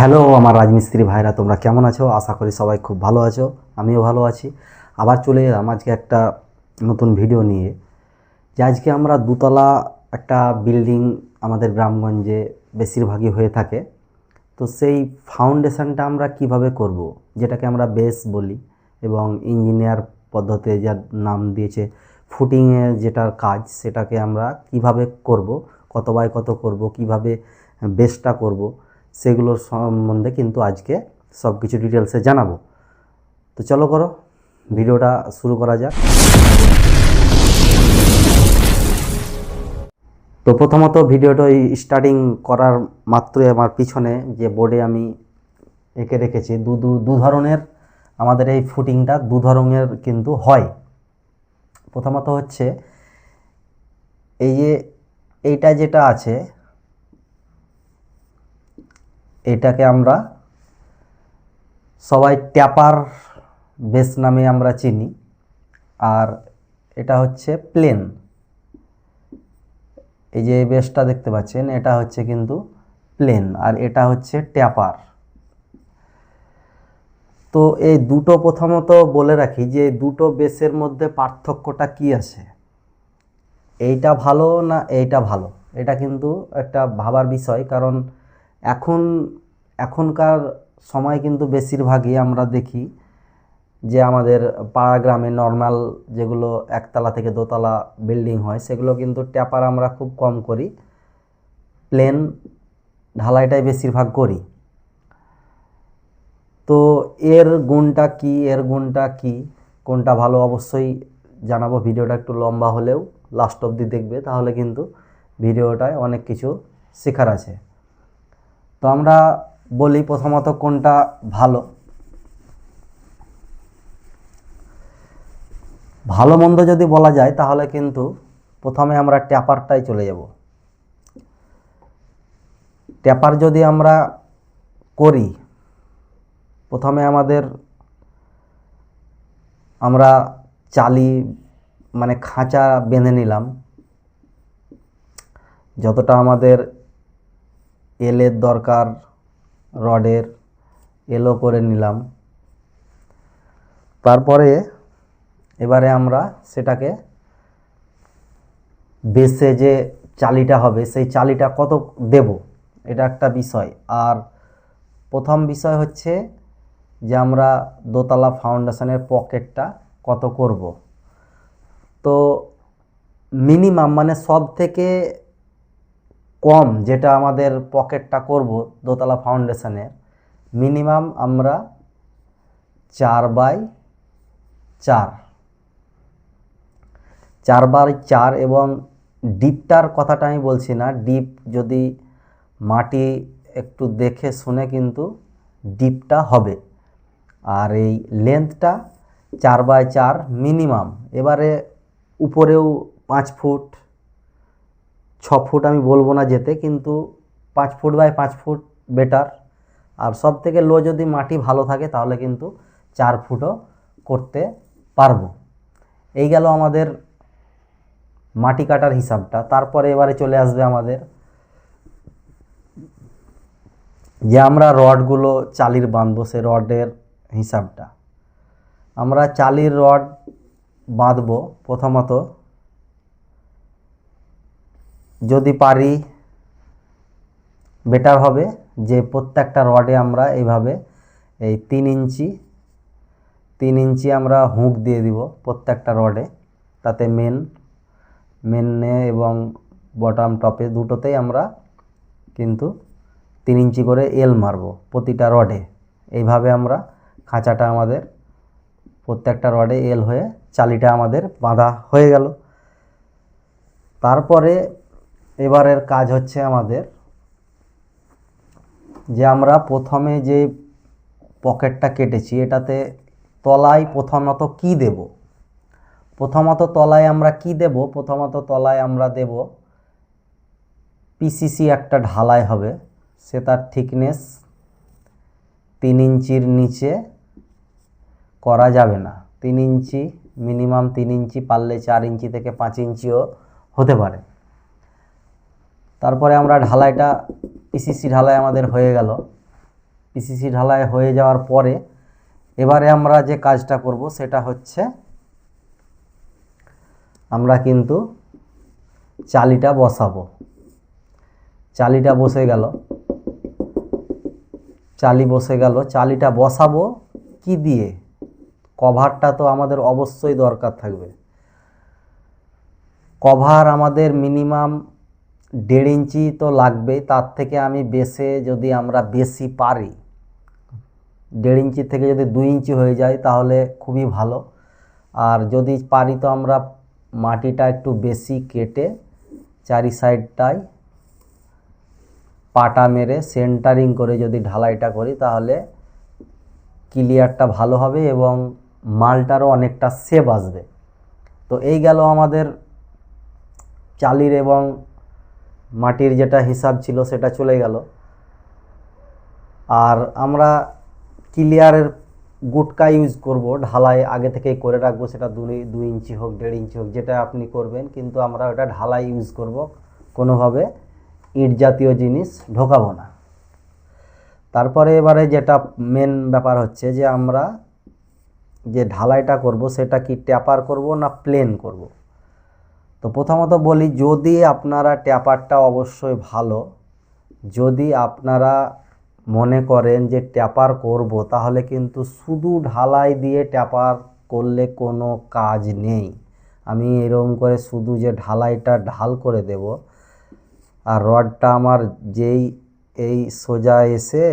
Hello আমার রাজমিস্ত্রি ভাইরা, তোমরা কেমন আছো? আশা করি সবাই খুব ভালো আছো, আমিও ভালো আছি। আবার চলে এলাম আজকে একটা নতুন ভিডিও নিয়ে, যে আজকে আমরা দুতলা একটা বিল্ডিং আমাদের গ্রামগঞ্জে বেশিরভাগই হয়ে থাকে। তো সেই ফাউন্ডেশনটা আমরা কীভাবে করব, যেটাকে আমরা বেস বলি, এবং ইঞ্জিনিয়ার পদ্ধতিতে যার নাম দিয়েছে, ফুটিংয়ে যেটার কাজ, সেটাকে আমরা কীভাবে করব, কত বাই কত করব, কীভাবে বেসটা করব সেগুলোর সম্বন্ধে কিন্তু আজকে সব কিছু ডিটেলসে জানাব। তো চলো করো, ভিডিওটা শুরু করা যাক। তো প্রথমত ভিডিওটা স্টার্টিং করার মাত্রই আমার পিছনে যে বোর্ডে আমি এঁকে রেখেছি, দু দু দু ধরনের আমাদের এই ফুটিংটা দু ধরনের কিন্তু হয়। প্রথমত হচ্ছে এই যে এইটা যেটা আছে এটাকে আমরা সবাই ট্যাপার বেস নামে আমরা চিনি। আর এটা হচ্ছে প্লেন। এই যে বেসটা দেখতে পাচ্ছেন, এটা হচ্ছে কিন্তু প্লেন আর এটা হচ্ছে ট্যাপার। তো এই দুটো প্রথমত বলে রাখি যে দুটো বেসের মধ্যে পার্থক্যটা কি আছে? এইটা ভালো না এইটা ভালো? এটা কিন্তু একটা ভাবার বিষয়, কারণ এখন, এখনকার সময় কিন্তু বেশিরভাগই আমরা দেখি যে আমাদের পাড়া গ্রামে নর্মাল যেগুলো একতলা থেকে দোতলা বিল্ডিং হয়, সেগুলো কিন্তু ট্যাপার আমরা খুব কম করি। প্লেন ঢালাইটাই বেশিরভাগ করি। তো এর গুণটা কি, এর গুণটা কি, কোনটা ভালো অবশ্যই জানাব। ভিডিওটা একটু লম্বা হলেও লাস্ট অবধি দেখবে, তাহলে কিন্তু ভিডিওটায় অনেক কিছু শেখার আছে। তো আমরা বলি প্রথমত কোনটা ভালো। ভালো মন্দ যদি বলা যায়, তাহলে কিন্তু প্রথমে আমরা ট্যাপারটাই চলে যাব। ট্যাপার যদি আমরা করি, প্রথমে আমাদের আমরা চালি মানে খাঁচা বেঁধে নিলাম। যতটা আমাদের এলের দরকার রডের, এলো করে নিলাম। তারপরে এবারে আমরা সেটাকে বেসে যে চালিটা হবে, সেই চালিটা কত দেব, এটা একটা বিষয়। আর প্রথম বিষয় হচ্ছে যে আমরা দোতলা ফাউন্ডেশনের পকেটটা কত করব। তো মিনিমাম মানে সব থেকে কম যেটা আমাদের পকেটটা করব দোতলা ফাউন্ডেশনের, মিনিমাম আমরা চার বাই চার। চার বাই চার এবং ডিপটার কথাটা আমি বলছি না, ডিপ যদি মাটি একটু দেখে শুনে কিন্তু ডিপটা হবে। আর এই লেন্থটা চার বাই চার মিনিমাম। এবারে উপরেও পাঁচ ফুট ছ ফুট আমি বলব না যেতে, কিন্তু পাঁচ ফুট বাই পাঁচ ফুট বেটার। আর সব থেকে লো যদি মাটি ভালো থাকে, তাহলে কিন্তু চার ফুটও করতে পারব। এই গেল আমাদের মাটি কাটার হিসাবটা। তারপরে এবারে চলে আসবে আমাদের যে আমরা রডগুলো চালির বাঁধবো, সে রডের হিসাবটা। আমরা চালির রড বাঁধবো প্রথমত যদি পারি বেটার হবে। যে প্রত্যেকটা রডে আমরা এইভাবে এই তিন ইঞ্চি তিন ইঞ্চি আমরা হুঁক দিয়ে দিব প্রত্যেকটা রডে তাতে মেন মেনে এবং বটম টপে দুটোতেই আমরা কিন্তু তিন ইঞ্চি করে এল মারব প্রতিটা রডে এইভাবে আমরা খাঁচাটা আমাদের, প্রত্যেকটা রডে এল হয়ে চালিটা আমাদের বাঁধা হয়ে গেল। তারপরে এবারের কাজ হচ্ছে আমাদের যে আমরা প্রথমে যে পকেটটা কেটেছি, এটাতে তলায় প্রথমত কি দেব? প্রথমত তলায় আমরা কি দেব? প্রথমত তলায় আমরা দেব পিসিসি একটা ঢালাই হবে, সে তার থিকনেস তিন ইঞ্চির নিচে করা যাবে না। তিন ইঞ্চি, মিনিমাম তিন ইঞ্চি পারলে চার ইঞ্চি থেকে পাঁচ ইঞ্চিও হতে পারে। তারপরে আমরা ঢালাইটা পিসিসি ঢালাই আমাদের হয়ে গেল। পিসিসি ঢালাই হয়ে যাওয়ার পরে এবারে আমরা যে কাজটা করব সেটা হচ্ছে আমরা কিন্তু চালিটা বসাবো। চালিটা বসে গেল। চালি বসে গেল। চালিটা বসাবো কি দিয়ে? কভারটা তো আমাদের অবশ্যই দরকার থাকবে। কভার আমাদের মিনিমাম দেড় ইঞ্চি তো লাগবেই, তার থেকে আমি বেশে যদি আমরা বেশি পারি, দেড় ইঞ্চি থেকে যদি দুই ইঞ্চি হয়ে যায় তাহলে খুবই ভালো। আর যদি পারি তো আমরা মাটিটা একটু বেশি কেটে চারি সাইডটায় পাটা মেরে সেন্টারিং করে যদি ঢালাইটা করি তাহলে ক্লিয়ারটা ভালো হবে এবং মালটারও অনেকটা সেভ আসবে। তো এই গেল আমাদের চালির এবং মাটির যেটা হিসাব ছিল সেটা চলে গেল। আর আমরা ক্লিয়ারের গুটকা ইউজ করব, ঢালাই আগে থেকেই করে রাখব, সেটা দুই দুই ইঞ্চি হোক, দেড় ইঞ্চি হোক, যেটা আপনি করবেন, কিন্তু আমরা ওটা ঢালাই ইউজ করব। কোনোভাবে ইট জাতীয় জিনিস ঢোকাবো না। তারপরে এবারে যেটা মেন ব্যাপার হচ্ছে যে আমরা যে ঢালাইটা করব, সেটা কি ট্যাপার করব না প্লেন করব? তো প্রথমত বলি, যদি আপনারা ট্যাপারটা অবশ্যই ভালো, যদি আপনারা মনে করেন যে ট্যাপার করব, তাহলে কিন্তু শুধু ঢালাই দিয়ে ট্যাপার করলে কোনো কাজ নেই। আমি এরকম করে শুধু যে ঢালাইটা ঢাল করে দেব, আর রডটা আমার যেই, এই সোজা এসে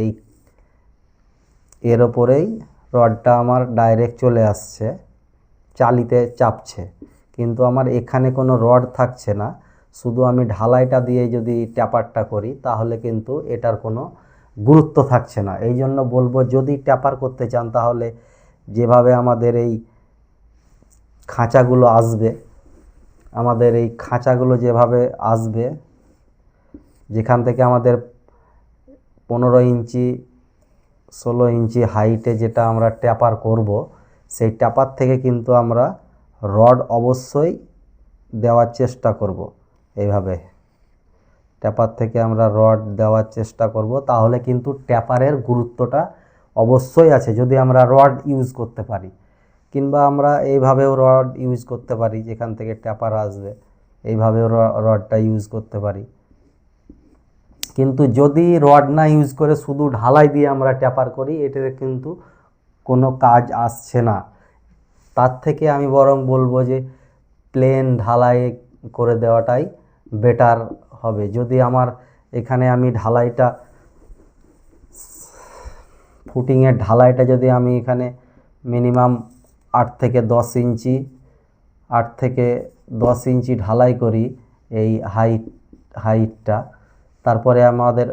এই, এর ওপরেই রডটা আমার ডাইরেক্ট চলে আসছে, চালিতে চাপছে। কিন্তু আমার এখানে কোনো রড থাকছে না। শুধু আমি ঢালাইটা দিয়ে যদি ট্যাপারটা করি, তাহলে কিন্তু এটার কোনো গুরুত্ব থাকছে না। এই জন্য বলব, যদি ট্যাপার করতে চান, তাহলে যেভাবে আমাদের এই খাঁচাগুলো আসবে, আমাদের এই খাঁচাগুলো যেভাবে আসবে, যেখান থেকে আমাদের পনেরো ইঞ্চি, ষোলো ইঞ্চি হাইটে যেটা আমরা ট্যাপার করব, সেই ট্যাপার থেকে কিন্তু আমরা রড অবশ্যই দেওয়ার চেষ্টা করব এইভাবে। ট্যাপার থেকে আমরা রড দেওয়ার চেষ্টা করব, তাহলে কিন্তু ট্যাপারের গুরুত্বটা অবশ্যই আছে যদি আমরা রড ইউজ করতে পারি। কিংবা আমরা এইভাবেও রড ইউজ করতে পারি, যেখান থেকে ট্যাপার আসবে, এইভাবেও রডটা ইউজ করতে পারি। কিন্তু যদি রড না ইউজ করে শুধু ঢালাই দিয়ে আমরা ট্যাপার করি এটাতে কিন্তু কোনো কাজ আসছে না। তার থেকে আমি বরং বলব যে প্লেন ঢালাই করে দেওয়াটাই বেটার হবে। যদি আমার এখানে আমি ঢালাইটা ফুটিংয়ের ঢালাইটা যদি আমি এখানে মিনিমাম আট থেকে দশ ইঞ্চি, আট থেকে দশ ইঞ্চি ঢালাই করি এই হাইট হাইটটা তারপরে আমাদের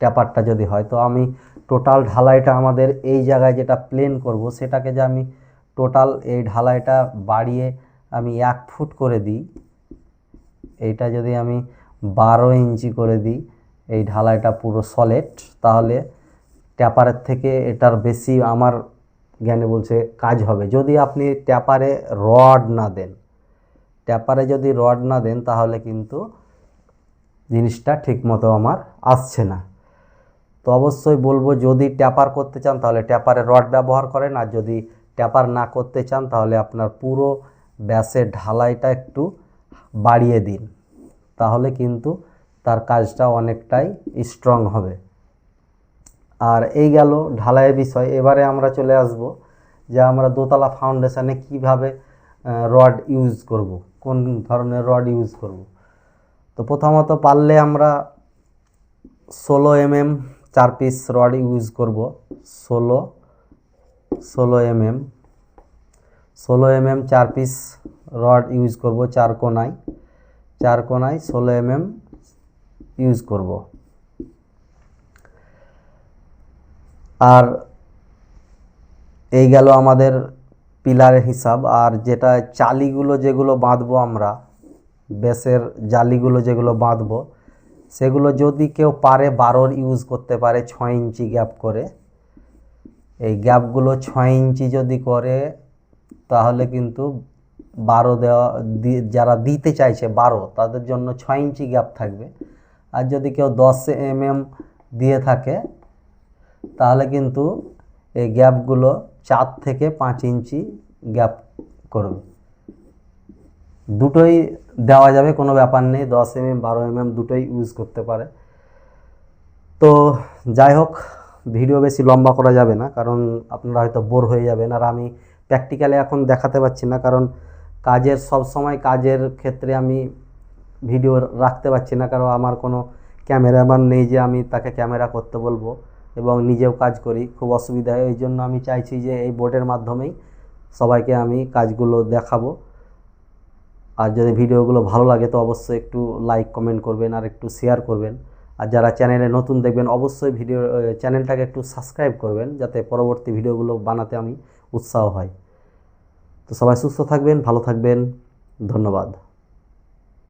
ট্যাপারটা যদি হয়, তো আমি টোটাল ঢালাইটা আমাদের এই জায়গায় যেটা প্লেন করব, সেটাকে যে আমি টোটাল এই ঢালাইটা বাড়িয়ে আমি এক ফুট করে দিই। এইটা যদি আমি বারো ইঞ্চি করে দিই, এই ঢালাইটা পুরো সলিড তাহলে ট্যাপারের থেকে এটার বেশি আমার জ্ঞানে বলছে কাজ হবে। যদি আপনি ট্যাপারে রড না দেন, ট্যাপারে যদি রড না দেন, তাহলে কিন্তু জিনিসটা ঠিকমতো আমার আসছে না। তো অবশ্যই বলব, যদি ট্যাপার করতে চান, তাহলে ট্যাপারে রড ব্যবহার করেন, আর যদি ট্যাপার না করতে চান, তাহলে আপনার পুরো ব্যাসের ঢালাইটা একটু বাড়িয়ে দিন। তাহলে কিন্তু তার কাজটা অনেকটাই স্ট্রং হবে। আর এই গেল ঢালাইয়ের বিষয়। এবারে আমরা চলে আসব যে আমরা দোতলা ফাউন্ডেশনে কীভাবে রড ইউজ করব, কোন ধরনের রড ইউজ করব। তো প্রথমত পারলে আমরা ষোলো এমএম চার পিস রড ইউজ করব। ষোলো ষোলো এমএম। ষোলো এমএম চার পিস রড ইউজ করব, চার কোনায়। চার কোনায় ষোলো এমএম ইউজ করব। আর এই গেল আমাদের পিলারের হিসাব। আর যেটা চালিগুলো যেগুলো বাঁধবো আমরা, বেসের জালিগুলো যেগুলো বাঁধবো, সেগুলো যদি কেউ পারে বারোর ইউজ করতে পারে, ছয় ইঞ্চি গ্যাপ করে। এই গ্যাপগুলো ছয় ইঞ্চি যদি করে, তাহলে কিন্তু বারো দেওয়া যারা দিতে চাইছে বারো, তাদের জন্য ছয় ইঞ্চি গ্যাপ থাকবে। আর যদি কেউ দশ এম এম দিয়ে থাকে, তাহলে কিন্তু এই গ্যাপগুলো চার থেকে পাঁচ ইঞ্চি গ্যাপ করবে। দুটোই দেওয়া যাবে, কোনো ব্যাপার নেই, দশ এমএম, বারো এমএম দুটোই ইউজ করতে পারে। তো যাই হোক ভিডিও বেশি লম্বা করা যাবে না, কারণ আপনারা হয়তো বোর হয়ে যাবেন। আর আমি প্র্যাকটিক্যালি এখন দেখাতে পারছি না, কারণ কাজের, সব সময় কাজের ক্ষেত্রে আমি ভিডিও রাখতে পারছি না, কারণ আমার কোনো ক্যামেরাম্যান নেই যে আমি তাকে ক্যামেরা করতে বলব এবং নিজেও কাজ করি, খুব অসুবিধা। হয় জন্য আমি চাইছি যে এই বোর্ডের মাধ্যমেই সবাইকে আমি কাজগুলো দেখাবো। আর যদি ভিডিওগুলো ভালো লাগে তো অবশ্যই একটু লাইক কমেন্ট করবেন আর একটু শেয়ার করবেন। আর যারা চ্যানেলে নতুন দেখবেন, অবশ্যই ভিডিও চ্যানেলটাকে একটু সাবস্ক্রাইব করবেন যাতে পরবর্তী ভিডিওগুলো বানাতে আমি উৎসাহ হয়। তো সবাই সুস্থ থাকবেন, ভালো থাকবেন, ধন্যবাদ।